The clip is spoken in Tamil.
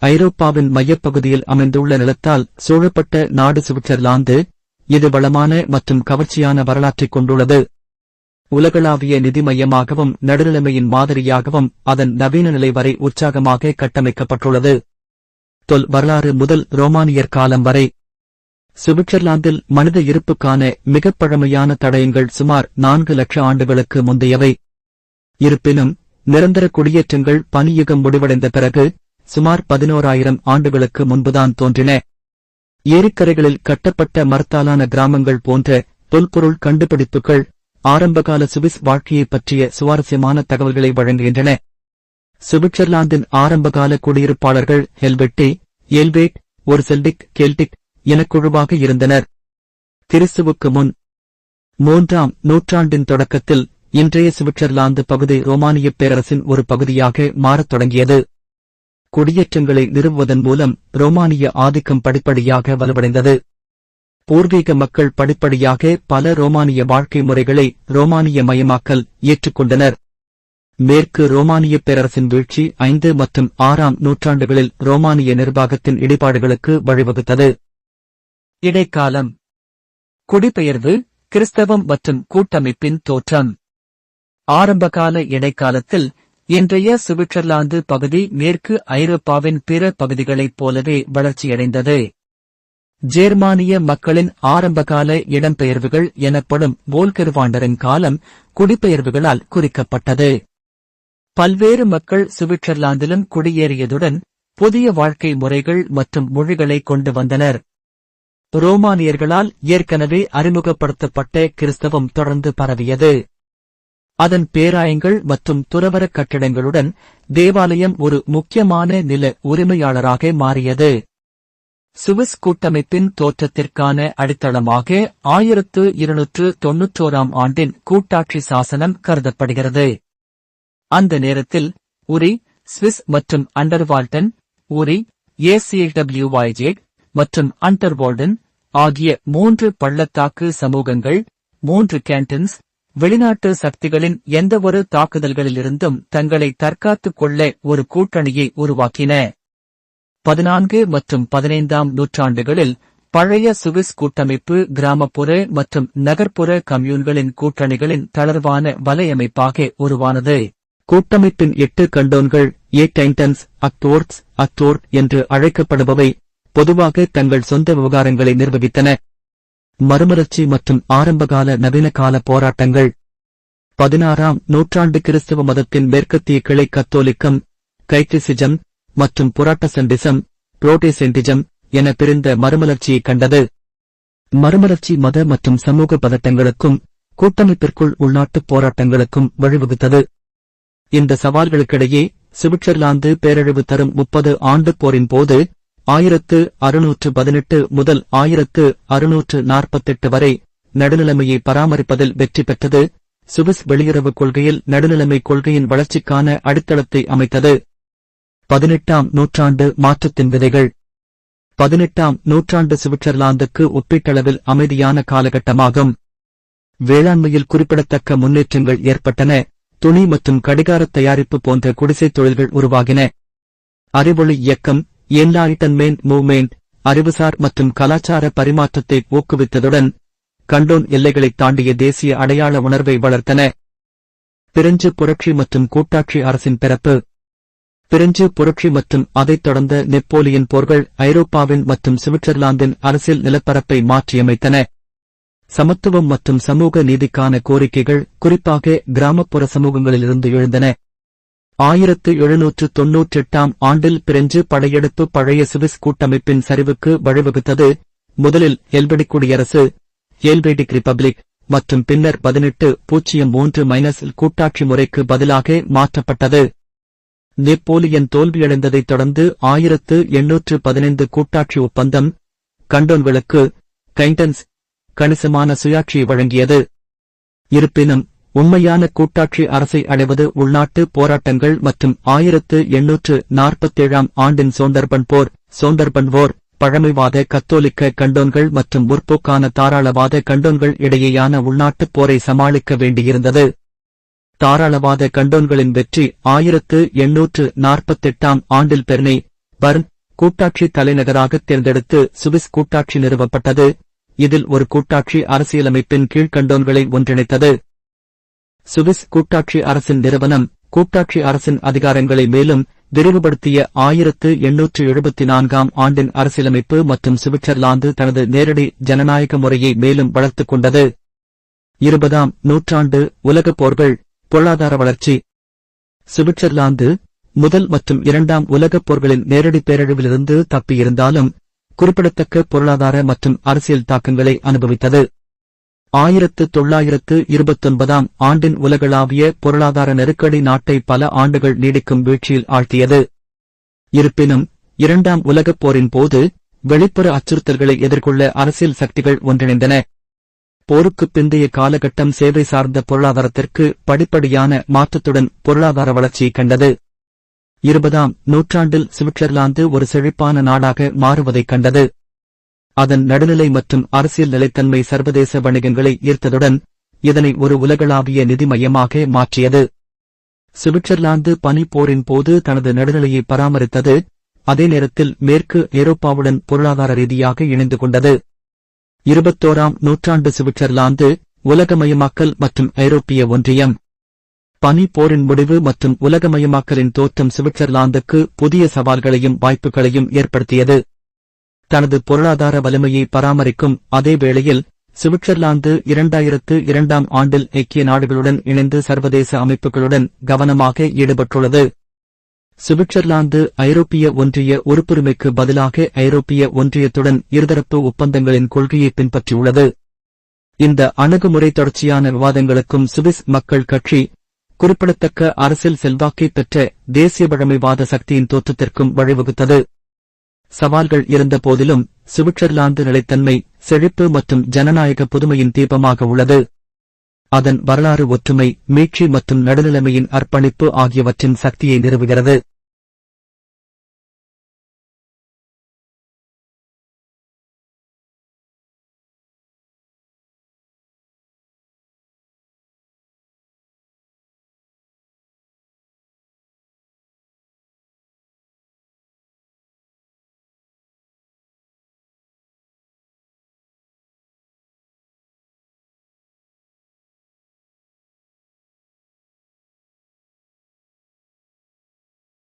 ஐரோப்பாவின் மையப்பகுதியில் அமைந்துள்ள நிலத்தால் சூழப்பட்ட நாடு சுவிட்சர்லாந்து இது வளமான மற்றும் கவர்ச்சியான வரலாற்றைக் கொண்டுள்ளது. உலகளாவிய நிதி மையமாகவும் நடுநிலைமையின் மாதிரியாகவும் அதன் நவீன நிலை வரை உற்சாகமாக கட்டமைக்கப்பட்டுள்ளது. தொல் வரலாறு முதல் ரோமானியர் காலம் வரை. சுவிட்சர்லாந்தில் மனித இருப்புக்கான மிகப் பழமையான தடயங்கள் சுமார் நான்கு லட்ச ஆண்டுகளுக்கு முந்தையவை. இருப்பினும் நிரந்தர குடியேற்றங்கள் பனியுகம் முடிவடைந்த பிறகு சுமார் பதினோராயிரம் ஆண்டுகளுக்கு முன்புதான் தோன்றின. ஏரிக்கரைகளில் கட்டப்பட்ட மரத்தாலான கிராமங்கள் போன்ற தொல்பொருள் கண்டுபிடிப்புகள் ஆரம்பகால சுவிஸ் வாழ்க்கையைப் பற்றிய சுவாரஸ்யமான தகவல்களை வழங்குகின்றன. சுவிட்சர்லாந்தின் ஆரம்பகால குடியிருப்பாளர்கள் ஹெல்வெட்டி எல்வேட் ஒரு செல்டிக் கெல்டிக் என குழுவாக இருந்தனர். கிறிஸ்துவுக்கு முன் மூன்றாம் நூற்றாண்டின் தொடக்கத்தில் இன்றைய சுவிட்சர்லாந்து பகுதி ரோமானியப் பேரரசின் ஒரு பகுதியாக மாறத் தொடங்கியது. குடியேற்றங்களை நிறுவுவதன் மூலம் ரோமானிய ஆதிக்கம் படிப்படியாக வலுவடைந்தது. பூர்வீக மக்கள் படிப்படியாக பல ரோமானிய வாழ்க்கை முறைகளை ரோமானிய மயமாக்கல் ஏற்றுக்கொண்டனர். மேற்கு ரோமானிய பேரரசின் வீழ்ச்சி ஐந்து மற்றும் ஆறாம் நூற்றாண்டுகளில் ரோமானிய நிர்வாகத்தின் இடிபாடுகளுக்கு வழிவகுத்தது. இடைக்காலம். குடிபெயர்வு கிறிஸ்தவம் மற்றும் கூட்டமைப்பின் தோற்றம். ஆரம்பகால இடைக்காலத்தில் இன்றைய சுவிட்சர்லாந்து பகுதி மேற்கு ஐரோப்பாவின் பிற பகுதிகளைப் போலவே வளர்ச்சியடைந்தது. ஜேர்மானிய மக்களின் ஆரம்பகால இடம்பெயர்வுகள் எனப்படும் வோல்கெர்வாண்டரின் காலம் குடிபெயர்வுகளால் குறிக்கப்பட்டது. பல்வேறு மக்கள் சுவிட்சர்லாந்திலும் குடியேறியதுடன் புதிய வாழ்க்கை முறைகள் மற்றும் மொழிகளை கொண்டு வந்தனர். ரோமானியர்களால் ஏற்கனவே அறிமுகப்படுத்தப்பட்ட கிறிஸ்தவம் தொடர்ந்து பரவியது. அதன் பேராயங்கள் மற்றும் துறவர கட்டிடங்களுடன் தேவாலயம் ஒரு முக்கியமான நில உரிமையாளராக மாறியது. சுவிஸ் கூட்டமைப்பின் தோற்றத்திற்கான அடித்தளமாக ஆயிரத்து இருநூற்று தொன்னூற்றோராம் ஆண்டின் கூட்டாட்சி சாசனம் கருதப்படுகிறது. அந்த நேரத்தில் உரி ஸ்விஸ் மற்றும் அண்டர்வால்டன் உரி ஏசிடபிள்யூஐஜேட் மற்றும் அண்டர்வால்டன் ஆகிய மூன்று பள்ளத்தாக்கு சமூகங்கள் மூன்று கேண்டன்ஸ் வெளிநாட்டு சக்திகளின் எந்தவொரு தாக்குதல்களிலிருந்தும் தங்களை தற்காத்துக் கொள்ள ஒரு கூட்டணியை உருவாக்கின. பதினான்கு மற்றும் பதினைந்தாம் நூற்றாண்டுகளில் பழைய சுவிஸ் கூட்டமைப்பு கிராமப்புற மற்றும் நகர்ப்புற கம்யூன்களின் கூட்டணிகளின் தளர்வான வலையமைப்பாக உருவானது. கூட்டமைப்பின் எட்டு கண்டோன்கள் ஏ டைண்டன்ஸ் அக்டோர்ட்ஸ் அக்டோர்ட் என்று அழைக்கப்படுபவை பொதுவாக தங்கள் சொந்த விவகாரங்களை நிர்வகித்தன. மறுமலர்ச்சி மற்றும் ஆரம்பகால நவீன கால போராட்டங்கள். பதினாறாம் நூற்றாண்டு கிறிஸ்தவ மதத்தின் மேற்கத்திய கிளை கத்தோலிக்கம் கைத்திசிஜம் மற்றும் புராட்டசண்டிசம் புரோட்டேசென்டிஜம் என பிரிந்த மறுமலர்ச்சியை கண்டது. மறுமலர்ச்சி மத மற்றும் சமூக பதட்டங்களுக்கும் கூட்டமைப்பிற்குள் உள்நாட்டுப் போராட்டங்களுக்கும் வழிவகுத்தது. இந்த சவால்களுக்கிடையே சுவிட்சர்லாந்து பேரழிவு தரும் முப்பது ஆண்டு போரின் போது ஆயிரத்து அறுநூற்று பதினெட்டு முதல் ஆயிரத்து அறுநூற்று நாற்பத்தெட்டு வரை நடுநிலைமையை பராமரிப்பதில் வெற்றி பெற்றது. சுவிஸ் வெளியுறவுக் கொள்கையில் நடுநிலைமை கொள்கையின் வளர்ச்சிக்கான அடித்தளத்தை அமைத்தது. பதினெட்டாம் நூற்றாண்டு மாற்றத்தின் விதைகள். பதினெட்டாம் நூற்றாண்டு சுவிட்சர்லாந்துக்கு ஒப்பீட்டளவில் அமைதியான காலகட்டமாகும். வேளாண்மையில் குறிப்பிடத்தக்க முன்னேற்றங்கள் ஏற்பட்டன. துணி மற்றும் கடிகார தயாரிப்பு போன்ற குடிசைத் தொழில்கள் உருவாகின. அறிவொளி இயக்கம் என்லாய்டன்மெண்ட் மூவ்மெண்ட் அறிவுசார் மற்றும் கலாச்சார பரிமாற்றத்தை ஊக்குவித்ததுடன் கண்டோன் எல்லைகளைத் தாண்டிய தேசிய அடையாள உணர்வை வளர்த்தன. பிரெஞ்சு புரட்சி மற்றும் கூட்டாட்சி அரசின் பிறப்பு. பிரெஞ்சு புரட்சி மற்றும் அதைத் தொடர்ந்த நெப்போலியன் போர்கள் ஐரோப்பாவின் மற்றும் சுவிட்சர்லாந்தின் அரசியல் நிலப்பரப்பை மாற்றியமைத்தன. சமத்துவம் மற்றும் சமூக நீதிக்கான கோரிக்கைகள் குறிப்பாக கிராமப்புற சமூகங்களிலிருந்து எழுந்தன. ஆயிரத்து எழுநூற்று தொன்னூற்றெட்டாம் ஆண்டில் பிரெஞ்சு படையெடுப்பு பழைய சுவிஸ் கூட்டமைப்பின் சரிவுக்கு வழிவகுத்தது. முதலில் ஹெல்வெடிக் குடியரசு ஹெல்வேடிக் ரிபப்ளிக் மற்றும் பின்னர் பதினெட்டு பூஜ்ஜியம் மூன்று மைனஸ் கூட்டாட்சி முறைக்கு பதிலாக மாற்றப்பட்டது. நெப்போலியன் தோல்வியடைந்ததைத் தொடர்ந்து ஆயிரத்து எண்ணூற்று பதினைந்து கூட்டாட்சி ஒப்பந்தம் கண்டோன்களுக்கு கைண்டன்ஸ் கணிசமான சுயாட்சியை வழங்கியது. இருப்பினும் உண்மையான கூட்டாட்சி அரசை அடைவது உள்நாட்டு போராட்டங்கள் மற்றும் ஆயிரத்து எண்ணூற்று நாற்பத்தேழாம் ஆண்டின் சோந்தர்பன் போர் சோந்தர்பன் போர் பழமைவாத கத்தோலிக்க கண்டோன்கள் மற்றும் முற்போக்கான தாராளவாத கண்டோன்கள் இடையேயான உள்நாட்டுப் போரை சமாளிக்க வேண்டியிருந்தது. தாராளவாத கண்டோன்களின் வெற்றி ஆயிரத்து எண்ணூற்று நாற்பத்தெட்டாம் ஆண்டில் பெர்னே பர்ன் கூட்டாட்சி தலைநகராக தேர்ந்தெடுத்து சுவிஸ் கூட்டாட்சி நிறுவப்பட்டது. இதில் ஒரு கூட்டாட்சி அரசியலமைப்பின் கீழ்கண்டோன்களை ஒன்றிணைத்தது. சுவிஸ் கூட்டாட்சி அரசின் நிறுவனம் கூட்டாட்சி அரசின் அதிகாரங்களை மேலும் விரிவுபடுத்திய ஆயிரத்து எண்ணூற்று எழுபத்தி நான்காம் ஆண்டின் அரசியலமைப்பு மற்றும் சுவிட்சர்லாந்து தனது நேரடி ஜனநாயக முறையை மேலும் வளர்த்துக் கொண்டது. இருபதாம் நூற்றாண்டு உலகப் போர்கள் பொருளாதார வளர்ச்சி. சுவிட்சர்லாந்து முதல் மற்றும் இரண்டாம் உலகப் போர்களின் நேரடி பேரழிவிலிருந்து தப்பியிருந்தாலும் குறிப்பிடத்தக்க பொருளாதார மற்றும் அரசியல் தாக்கங்களை அனுபவித்தது. ஆயிரத்து தொள்ளாயிரத்து இருபத்தொன்பதாம் ஆண்டின் உலகளாவிய பொருளாதார நெருக்கடி நாட்டை பல ஆண்டுகள் நீடிக்கும் வீழ்ச்சியில் ஆழ்த்தியது. இருப்பினும் இரண்டாம் உலகப் போரின் போது வெளிப்புற அச்சுறுத்தல்களை எதிர்கொள்ள அரசியல் சக்திகள் ஒன்றிணைந்தன. போருக்குப் பிந்தைய காலகட்டம் சேவை சார்ந்த பொருளாதாரத்திற்கு படிப்படியான மாற்றத்துடன் பொருளாதார வளர்ச்சி கண்டது. இருபதாம் நூற்றாண்டில் சுவிட்சர்லாந்து ஒரு செழிப்பான நாடாக மாறுவதைக் கண்டது. அதன் நடுநிலை மற்றும் அரசியல் நிலைத்தன்மை சர்வதேச வணிகங்களை ஈர்த்ததுடன் இதனை ஒரு உலகளாவிய நிதி மையமாக மாற்றியது. சுவிட்சர்லாந்து பனிப்போரின் போது தனது நடுநிலையை பராமரித்தது அதே நேரத்தில் மேற்கு ஐரோப்பாவுடன் பொருளாதார ரீதியாக இணைந்து கொண்டது. இருபத்தோராம் நூற்றாண்டு சுவிட்சர்லாந்து உலகமயமாக்கல் மற்றும் ஐரோப்பிய ஒன்றியம். பனி போரின் முடிவு மற்றும் உலகமயமாக்கலின் தோற்றம் சுவிட்சர்லாந்துக்கு புதிய சவால்களையும் வாய்ப்புகளையும் ஏற்படுத்தியது. தனது பொருளாதார வலிமையை பராமரிக்கும் அதே வேளையில் சுவிட்சர்லாந்து இரண்டாயிரத்து இரண்டாம் ஆண்டில் ஐக்கிய நாடுகளுடன் இணைந்து சர்வதேச அமைப்புகளுடன் கவனமாக ஈடுபட்டுள்ளது. சுவிட்சர்லாந்து ஐரோப்பிய ஒன்றிய உறுப்புரிமைக்கு பதிலாக ஐரோப்பிய ஒன்றியத்துடன் இருதரப்பு ஒப்பந்தங்களின் கொள்கையை பின்பற்றியுள்ளது. இந்த அணுகுமுறை தொடர்ச்சியான விவாதங்களுக்கும் சுவிஸ் மக்கள் கட்சி குறிப்பிடத்தக்க அரசியல் செல்வாக்கை பெற்ற தேசிய பழமைவாத சக்தியின் தோற்றத்திற்கும் வழிவகுத்தது. சவால்கள் இருந்த போதிலும் சுவிட்சர்லாந்து நிலைத்தன்மை செழிப்பு மற்றும் ஜனநாயக புதுமையின் தீபமாக உள்ளது. அதன் வரலாறு ஒற்றுமை மீட்சி மற்றும் நடுநிலைமையின் அர்ப்பணிப்பு ஆகியவற்றின் சக்தியை நிறுவுகிறது.